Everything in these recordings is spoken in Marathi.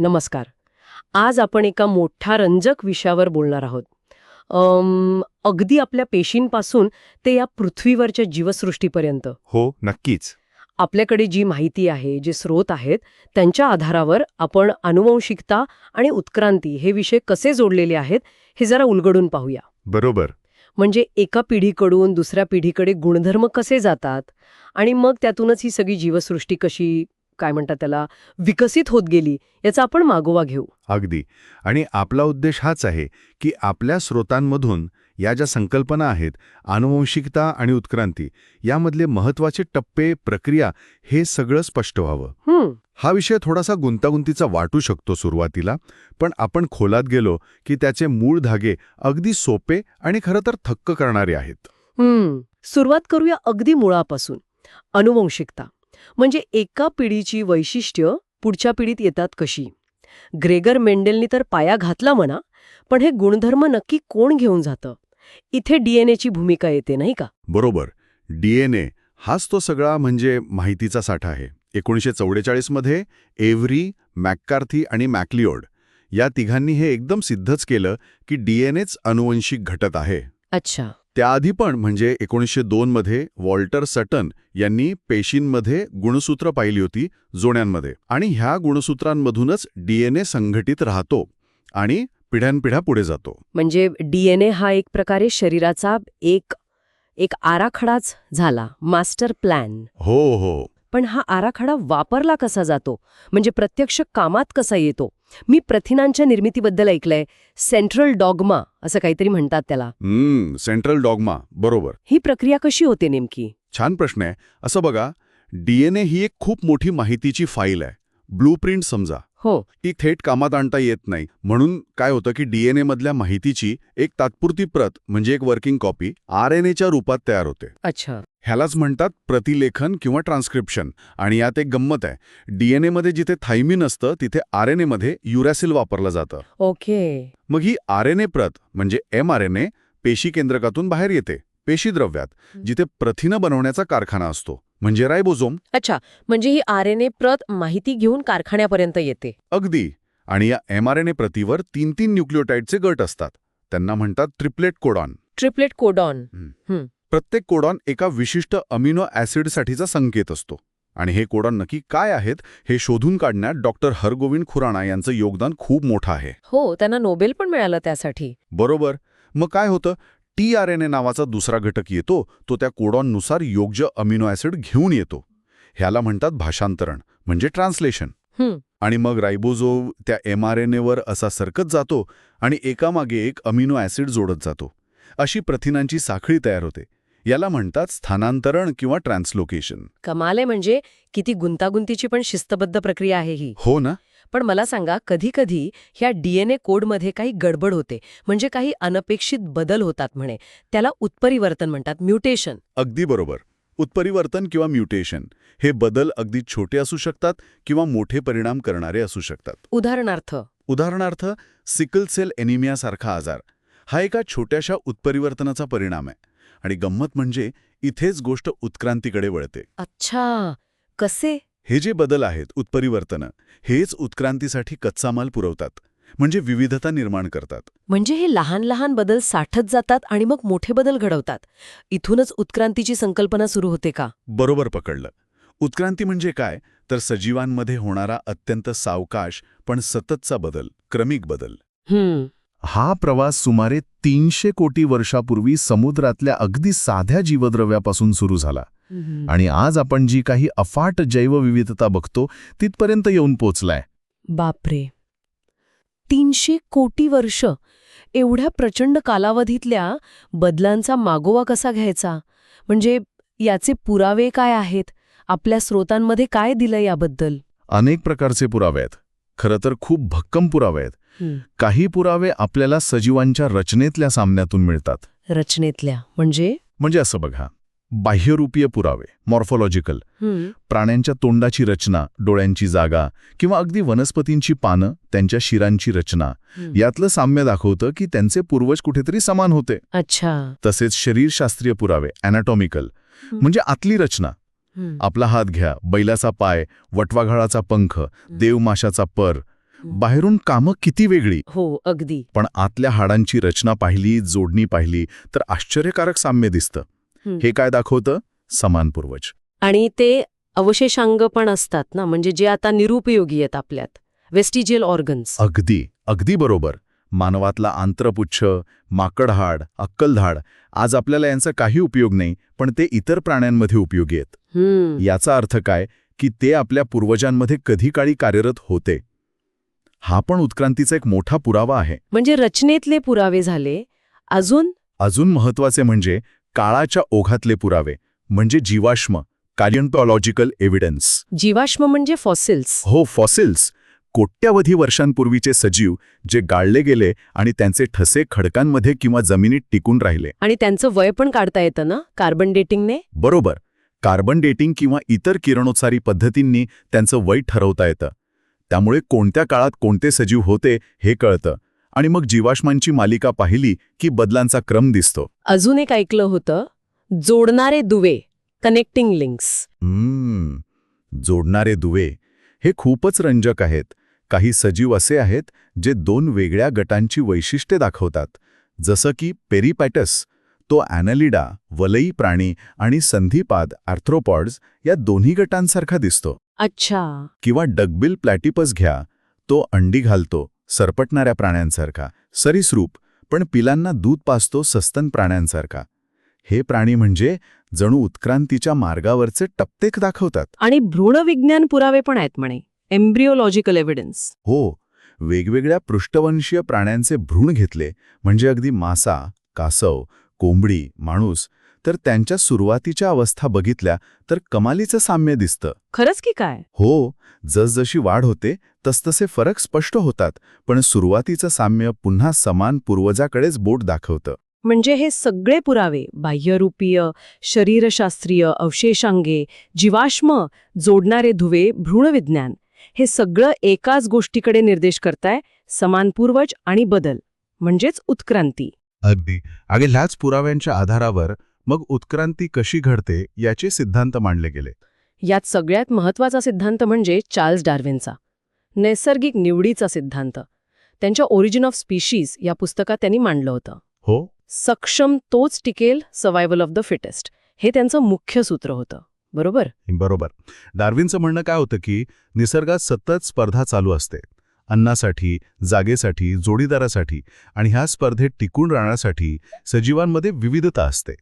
नमस्कार. आज आपण एका मोठ्या रंजक विषयावर बोलणार आहोत. अगदी आपल्या पेशींपासून ते या पृथ्वीवरच्या जीवसृष्टीपर्यंत. हो नक्कीच. आपल्याकडे जी माहिती आहे जे स्रोत आहेत त्यांच्या आधारावर आपण अनुवंशिकता आणि उत्क्रांती हे विषय कसे जोडलेले आहेत हे जरा उलगडून पाहूया. बरोबर. म्हणजे एका पिढीकडून दुसऱ्या पिढीकडे गुणधर्म कसे जातात आणि मग त्यातूनच ही सगळी जीवसृष्टी कशी काय म्हणतात त्याला विकसित होत गेली याचा आपण मागोवा घेऊ. अगदी. आणि आपला उद्देश हाच आहे की आपल्या स्रोतांमधून या ज्या संकल्पना आहेत आनुवंशिकता आणि उत्क्रांती यामधले महत्त्वाचे टप्पे प्रक्रिया हे सगळं स्पष्ट व्हावं. हा विषय थोडासा गुंतागुंतीचा वाटू शकतो सुरुवातीला पण आपण खोलात गेलो की त्याचे मूळ धागे अगदी सोपे आणि खरं तर थक्क करणारे आहेत. सुरुवात करूया अगदी मुळापासून. अनुवंशिकता म्हणजे एका पिढीची वैशिष्ट्य पुढच्या पिढीत येतात कशी? ग्रेगर मेंडेलनी तर पाया घातला म्हणा पण हे गुणधर्म नक्की कोण घेऊन जातं? इथे डीएनएची भूमिका येते नाही का? बरोबर. डीएनए हाच तो सगळा म्हणजे माहितीचा साठा आहे. एकोणीसशे चौवेचाळीसमध्ये एव्हरी मॅककार्थी आणि मॅकलिओड या तिघांनी हे एकदम सिद्धच केलं की डीएनएच अनुवंशिक घटक आहे. अच्छा. त्याआधी पण म्हणजे एकोणीसशे दोनमध्ये वॉल्टर सटन यांनी पेशींमध्ये गुणसूत्र पाहिली होती जोड्यांमध्ये आणि ह्या गुणसूत्रांमधूनच डीएनए संघटित राहतो आणि पिढ्यानपिढ्या पुढे जातो. म्हणजे डीएनए हा एक प्रकारे शरीराचा एक एक आराखडाच झाला. Master plan. हो हो. पण हा आराखडा वापरला कसा जातो? म्हणजे प्रत्यक्ष कामात कसा येतो? मी प्रथिनांच्या निर्मितीबद्दल ऐकलंय. सेंट्रल डॉगमा असं काहीतरी म्हणतात त्याला. हम्म सेंट्रल डॉगमा. बरोबर. ही प्रक्रिया कशी होते नेमकी? छान प्रश्न आहे. असं बघा डीएनए ही एक खूप मोठी माहितीची फाईल आहे. ब्लूप्रिंट समजा. हो. ती थेट कामात आणता येत नाही. म्हणून काय होतं की डीएनए मधल्या माहितीची एक तात्पुरती प्रत म्हणजे एक वर्किंग कॉपी आर एन एच्या रूपात तयार होते. अच्छा. ह्यालाच म्हणतात प्रतिलेखन किंवा ट्रान्स्क्रिप्शन. आणि यात एक गंमत आहे. डीएनए मध्ये जिथे थायमिन असतं तिथे आर एनमध्ये युरॅसिल वापरलं जातं. ओके. मग ही आर एन ए प्रत म्हणजे एम आर एन ए पेशी केंद्रकातून बाहेर येते. पेशीद्रव्यात जिथे प्रथिनं बनवण्याचा कारखाना असतो. म्हणजे रायबोझोम. अच्छा म्हणजे ही आर एन ए प्रत माहिती घेऊन कारखान्यापर्यंत येते. अगदी. आणि या एम आर एन ए प्रतीवर तीन तीन न्यूक्लिओटाईडचे गट असतात. त्यांना म्हणतात ट्रिपलेट कोडॉन. Triplet codon. प्रत्येक कोडॉन एका विशिष्ट अमिनो ॲसिडसाठीचा संकेत असतो. आणि हे कोडॉन नक्की काय आहेत हे शोधून काढण्यात डॉक्टर हरगोविंद खुराणा यांचं योगदान खूप मोठं आहे. हो त्यांना नोबेल पण मिळालं त्यासाठी. बरोबर. मग काय होतं टी आर एन ए नावाचा दुसरा घटक येतो तो त्या कोडॉननुसार योग्य अमिनो ॲसिड घेऊन येतो. ह्याला म्हणतात भाषांतरण म्हणजे ट्रान्सलेशन. आणि मग रायबोझोव त्या एम आर एन एवर असा सरकत जातो आणि एकामागे एक अमिनो ॲसिड जोडत जातो. अशी प्रथिनांची साखळी तयार होते. याला म्हणतात स्थानांतरण किंवा ट्रान्सलोकेशन. कमाल म्हणजे किती गुंतागुंतीची पण शिस्तबद्ध प्रक्रिया आहे ही. हो ना? पण मला सांगा कधी कधी ह्या डीएनए कोडमध्ये काही गडबड होते म्हणजे काही अनपेक्षित बदल होतात म्हणे त्याला उत्परिवर्तन म्हणतात म्युटेशन. अगदी बरोबर. उत्परिवर्तन किंवा म्युटेशन हे बदल अगदी छोटे असू शकतात किंवा मोठे परिणाम करणारे असू शकतात. उदाहरणार्थ. उदाहरणार्थ सिकल सेल एनिमियासारखा आजार हा एका छोट्याशा उत्परिवर्तनाचा परिणाम आहे. आणि गंमत म्हणजे इथेच गोष्ट उत्क्रांतीकडे वळते. अच्छा कसे? हे जे बदल आहेत उत्परिवर्तनं हेच उत्क्रांतीसाठी कच्चा माल पुरवतात म्हणजे विविधता निर्माण करतात. म्हणजे हे लहान लहान बदल साठत जातात आणि मग मोठे बदल घडवतात. इथूनच उत्क्रांतीची संकल्पना सुरू होते का? बरोबर पकडलं. उत्क्रांती म्हणजे काय? तर सजीवांमध्ये होणारा अत्यंत सावकाश पण सततचा बदल क्रमिक बदल. हम्म. हा प्रवास सुमारे तीनशे कोटी वर्षापूर्वी समुद्रातल्या अगदी साध्या जीवद्रव्यापासून सुरू झाला. आणि आज आपण जी काही अफाट जैवविविधता बघतो तिथपर्यंत येऊन पोचलाय. बापरे. तीनशे कोटी वर्ष एवढ्या प्रचंड कालावधीतल्या बदलांचा मागोवा कसा घ्यायचा? म्हणजे याचे पुरावे काय आहेत? आपल्या स्रोतांमध्ये काय दिलं याबद्दल? अनेक प्रकारचे पुरावे आहेत. खरं तर खूप भक्कम पुरावे आहेत. काही पुरावे आपल्याला सजीवांच्या रचनेतल्या सामन्यातून मिळतात. रचनेतल्या. म्हणजे? म्हणजे असं बघा. बाह्यरूपीय पुरावे मॉर्फॉलॉजिकल प्राण्यांच्या तोंडाची रचना डोळ्यांची जागा किंवा अगदी वनस्पतींची पानं त्यांच्या शिरांची रचना. यातलं साम्य दाखवतं की त्यांचे पूर्वज कुठेतरी समान होते. अच्छा. तसेच शरीरशास्त्रीय पुरावे अॅनाटॉमिकल म्हणजे आतली रचना. आपला हात घ्या बैलाचा पाय वटवाघाळाचा पंख देवमाशाचा पर. बाहेरून कामं किती वेगळी. हो अगदी. पण आतल्या हाडांची रचना पाहिली जोडणी पाहिली तर आश्चर्यकारक साम्य दिसतं. हं. काय दाखवतं? समान पूर्वज. आणि ते अवशेषांग पण असतात ना म्हणजे जे आता निरुपयोगी आहेत आपल्यात. वेस्टिजियल ऑर्गन्स अगदी अगदी बरोबर. मानवातला आंत्रपुच्छ माकडहाड अक्कलधाड आज आपल्याला यांचा काही उपयोग नाही पण ते इतर प्राण्यांमध्ये उपयोगी आहेत. याचा अर्थ काय? की ते आपल्या पूर्वजांमध्ये कधी काळी कार्यरत होते. हा पण उत्क्रांतीचा एक मोठा पुरावा आहे. म्हणजे रचनेतले पुरावे झाले अजून? अजून महत्त्वाचे म्हणजे काळाच्या ओघातले पुरावे म्हणजे जीवाश्म कार्यंटॉलॉजिकल एव्हिडन्स. जीवाश्म म्हणजे फॉसिल्स. हो फॉसिल्स. कोट्यावधी वर्षांपूर्वीचे सजीव जे गाळले गेले आणि त्यांचे ठसे खडकांमध्ये किंवा जमिनीत टिकून राहिले. आणि त्यांचं वय पण काढता येतं ना कार्बन डेटिंगने? बरोबर. कार्बन डेटिंग किंवा इतर किरणोत्सारी पद्धतींनी त्यांचं वय ठरवता येतं. त्यामुळे कोणत्या काळात कोणते सजीव होते हे कळतं. आणि मग जीवाश्मांची मालिका पाहिली की बदलांचा क्रम दिसतो. अजून एक ऐकलं होतं जोडणारे दुवे कनेक्टिंग लिंक्स जोडणारे दुवे हे खूपच रंजक आहेत. काही सजीव असे आहेत जे दोन वेगळ्या गटांची वैशिष्ट्ये दाखवतात. जसं की पेरिपॅटस तो ॲनलिडा वलई प्राणी आणि संधिपाद आर्थ्रोपॉड्स या दोन्ही गटांसारखा दिसतो. अच्छा. किंवा डगबिल प्लॅटिपस घ्या तो अंडी घालतो सरपटणाऱ्या प्राण्यांसारखा सरीसरूप पण पिलांना दूध पाजतो सस्तन प्राण्यांसारखा. हे प्राणी म्हणजे जणू उत्क्रांतीच्या मार्गावरचे टप्तेक दाखवतात. आणि भ्रूणविज्ञान पुरावे पण आहेत म्हणे. एम्ब्रिओलॉजिकल एव्हिडन्स हो वेगवेगळ्या पृष्ठवंशीय प्राण्यांचे भ्रूण घेतले म्हणजे अगदी मासा कासव कोंबडी माणूस तर त्यांच्या सुरुवातीच्या अवस्था बघितल्या तर कमालीचं साम्य दिसतं. खरंच की काय? हो जसजशी वाढ होते तसतसे फरक स्पष्ट होतात पण सुरुवातीचं साम्य पुन्हा समान पूर्वजाकडेच बोट दाखवतं. म्हणजे हे सगळे पुरावे बाह्यरूपीय शरीरशास्त्रीय अवशेषांगे जीवाश्म जोडणारे धुवे भ्रूणविज्ञान हे सगळं एकाच गोष्टीकडे निर्देश करताय समान पूर्वज आणि बदल म्हणजेच उत्क्रांती. अगदी. अगे ह्याच पुराव्यांच्या आधारावर मग उत्क्रांती कशी घडते याचे सिद्धांत मांडले गेले. यात सगळ्यात महत्त्वाचा सिद्धांत म्हणजे चार्ल्स डार्विनचा. नैसर्गिक निवडीचा सिद्धांत. त्यांच्या ओरिजिन ऑफ स्पीशीज या पुस्तकात त्यांनी मांडलं होतं. हो? सक्षम तोच टिकेल सर्वायवल ऑफ द फिटेस्ट हे त्यांचं मुख्य सूत्र होतं. बरोबर? बरोबर. डार्विनचं म्हणणं काय होतं की निसर्गात सतत स्पर्धा चालू असते. अन्नासाठी जागेसाठी जोडीदारासाठी आणि ह्या स्पर्धेत टिकून राहण्यासाठी सजीवांमध्ये विविधता असते.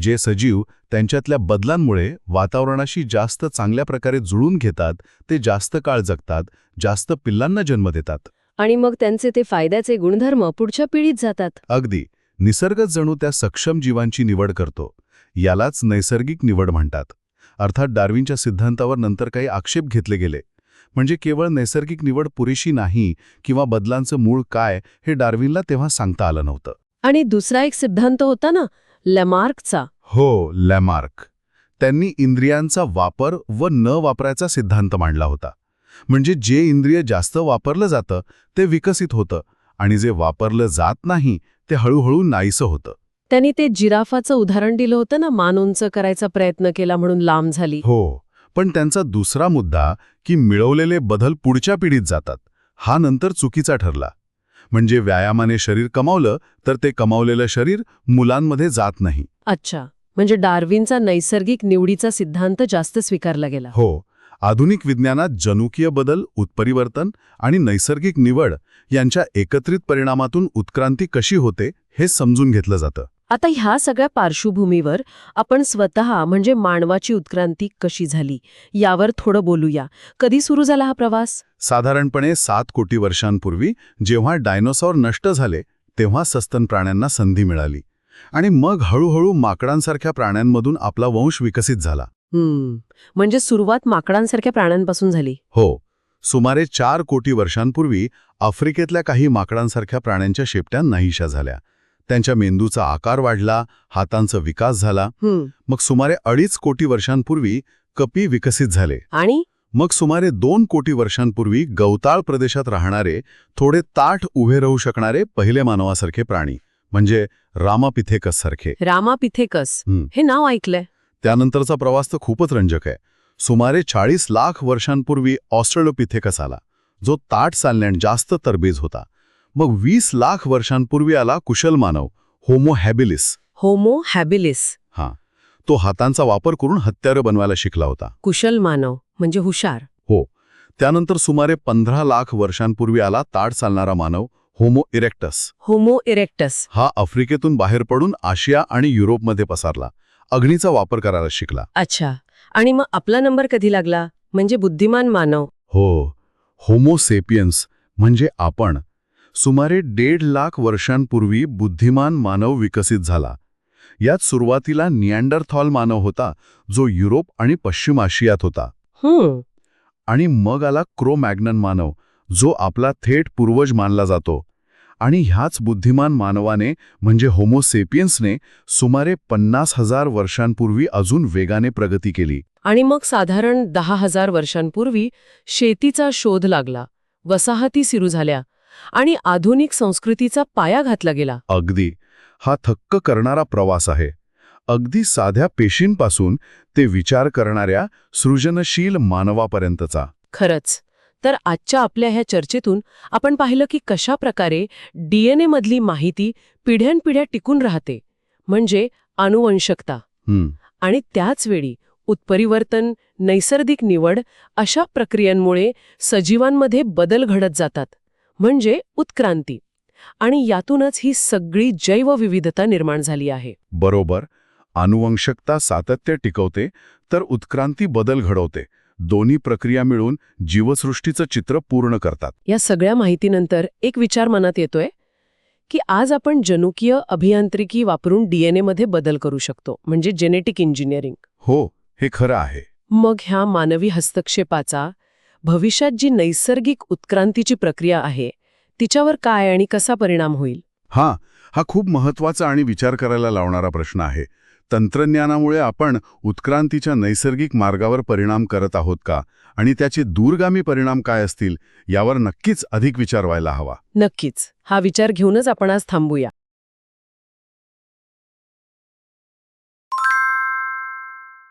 जे सजीव त्यांच्यातल्या बदलांमुळे वातावरणाशी जास्त चांगल्या प्रकारे जुळून घेतात ते जास्त काळ जगतात जास्त पिल्लांना जन्म देतात. आणि मग त्यांचे ते फायद्याचे गुणधर्म पुढच्या पिढीत जातात. अगदी. निसर्गच जणू त्या सक्षम जीवांची निवड करतो. यालाच नैसर्गिक निवड म्हणतात. अर्थात डार्विनच्या सिद्धांतावर नंतर काही आक्षेप घेतले गेले. म्हणजे केवळ नैसर्गिक निवड पुरेशी नाही किंवा बदलांचं मूळ काय हे डार्विनला तेव्हा सांगता आलं नव्हतं. आणि दुसरा एक सिद्धांत होता ना लॅमार्कचा. हो लॅमार्क. त्यांनी इंद्रियांचा वापर व न वापरायचा सिद्धांत मांडला होता. म्हणजे जे इंद्रिय जास्त वापरलं जातं ते विकसित होतं आणि जे वापरलं जात नाही ते हळूहळू नाहीसं होतं. त्यांनी ते जिराफाचं उदाहरण दिलं होतं ना मान उंच करायचा प्रयत्न केला म्हणून लांब झाली. हो पण त्यांचा दुसरा मुद्दा की मिळवलेले बदल पुढच्या पिढीत जातात. हा नंतर चुकीचा ठरला. म्हणजे व्यायामाने शरीर कमावलं तर ते कमावलेलं शरीर मुलांमध्ये जात नाही. अच्छा. म्हणजे डार्विनचा नैसर्गिक निवडीचा सिद्धांत जास्त स्वीकारला गेला. हो. आधुनिक विज्ञानात जनुकीय बदल उत्परिवर्तन आणि नैसर्गिक निवड यांच्या एकत्रित परिणामातून उत्क्रांती कशी होते हे समजून घेतलं जातं. आता ह्या सगळ्या पार्श्वभूमीवर आपण स्वतः म्हणजे मानवाची उत्क्रांती कशी झाली यावर थोडं बोलूया. कधी सुरू झाला हा प्रवास? साधारणपणे सात कोटी वर्षांपूर्वी जेव्हा डायनोसॉर नष्ट झाले तेव्हा सस्तन प्राण्यांना संधी मिळाली. आणि मग हळूहळू माकडांसारख्या प्राण्यांमधून आपला वंश विकसित झाला. म्हणजे सुरुवात माकडांसारख्या प्राण्यांपासून झाली. हो. सुमारे चार कोटी वर्षांपूर्वी आफ्रिकेतल्या काही माकडांसारख्या प्राण्यांच्या शेपट्या नाहीशा झाल्या. त्यांच्या मेंदूचा आकार वाढला हातांचा विकास झाला. मग सुमारे अडीच कोटी वर्षांपूर्वी कपी विकसित झाले. आणि? मग सुमारे दोन कोटी वर्षांपूर्वी गवताळ प्रदेशात राहणारे थोडे ताठ उभे राहू शकणारे पहिले मानवासारखे प्राणी म्हणजे रामापिथेकस सारखे. रामापिथेकस. हे. नाव ऐकलंय. त्यानंतरचा प्रवास तर खूपच रंजक आहे. सुमारे चाळीस लाख वर्षांपूर्वी ऑस्ट्रेलोपिथेकस आला जो ताट चालण्यात जास्त तरबेज होता. मग वीस लाख वर्षांपूर्वी आला कुशल मानव होमो हॅबिलिस. होमो हॅबिलिस. हा. तो हातांचा वापर करून हत्यारं बनवायला शिकला होता. कुशल मानव म्हणजे हुशार. हो. त्यानंतर सुमारे पंधरा लाख वर्षांपूर्वी आला ताड चालणारा मानव होमो इरेक्टस. Homo erectus. हा आफ्रिकेतून बाहेर पडून आशिया आणि युरोपमध्ये पसारला. अग्नीचा वापर करायला शिकला. अच्छा. आणि मग आपला नंबर कधी लागला? म्हणजे बुद्धिमान मानव. हो. होमो सेपियन्स म्हणजे आपण. सुमारे दीड लाख वर्षांपूर्वी बुद्धिमान मानव विकसित झाला. यात सुरुवातीला निअँडरथॉल मानव होता जो युरोप आणि पश्चिम आशियात होता. आणि मग आला क्रो मॅग्नन मानव जो आपला थेट पूर्वज मानला जातो. आणि ह्याच बुद्धिमान मानवाने म्हणजे होमोसेपियन्सने सुमारे पन्नास हजार वर्षांपूर्वी अजून वेगाने प्रगती केली. आणि मग साधारण दहा हजार वर्षांपूर्वी शेतीचा शोध लागला. वसाहती सुरू झाल्या. आणि आधुनिक संस्कृतीचा पाया घातला गेला. अगदी. हा थक्क करणारा प्रवास आहे. अगदी साध्या पेशींपासून ते विचार करणाऱ्या सृजनशील मानवापर्यंतचा. खरंच. तर आजच्या आपल्या ह्या चर्चेतून आपण पाहिलं की कशा प्रकारे डीएनए मधली माहिती पिढ्यानपिढ्या टिकून राहते म्हणजे अनुवंशकता आणि त्याच वेळी उत्परिवर्तन नैसर्गिक निवड अशा प्रक्रियांमुळे सजीवांमध्ये बदल घडत जातात. म्हणजे उत्क्रांती. आणि यातूनच ही सगळी जैवविविधता निर्माण झाली आहे. बरोबर. अनुवंशकता सातत्य टिकवते तर उत्क्रांती बदल घडवते. दोन्ही प्रक्रिया मिळून जीवसृष्टीचं चित्र पूर्ण करतात. या सगळ्या माहितीनंतर एक विचार मनात येतोय की आज आपण जनुकीय अभियांत्रिकी वापरून डीएनएमध्ये बदल करू शकतो म्हणजे जेनेटिक इंजिनिअरिंग हो हे खरं आहे. मग ह्या मानवी हस्तक्षेपाचा भविष्यात जी नैसर्गिक उत्क्रांतीची प्रक्रिया आहे तिच्यावर काय आणि कसा परिणाम होईल? हा हा खूप महत्त्वाचा आणि विचार करायला लावणारा प्रश्न आहे. तंत्रज्ञानामुळे आपण उत्क्रांतीच्या नैसर्गिक मार्गावर परिणाम करत आहोत का? आणि त्याचे दूरगामी परिणाम काय असतील? यावर नक्कीच अधिक विचार व्हायला हवा. नक्कीच. हा विचार घेऊनच आपण आज थांबूया.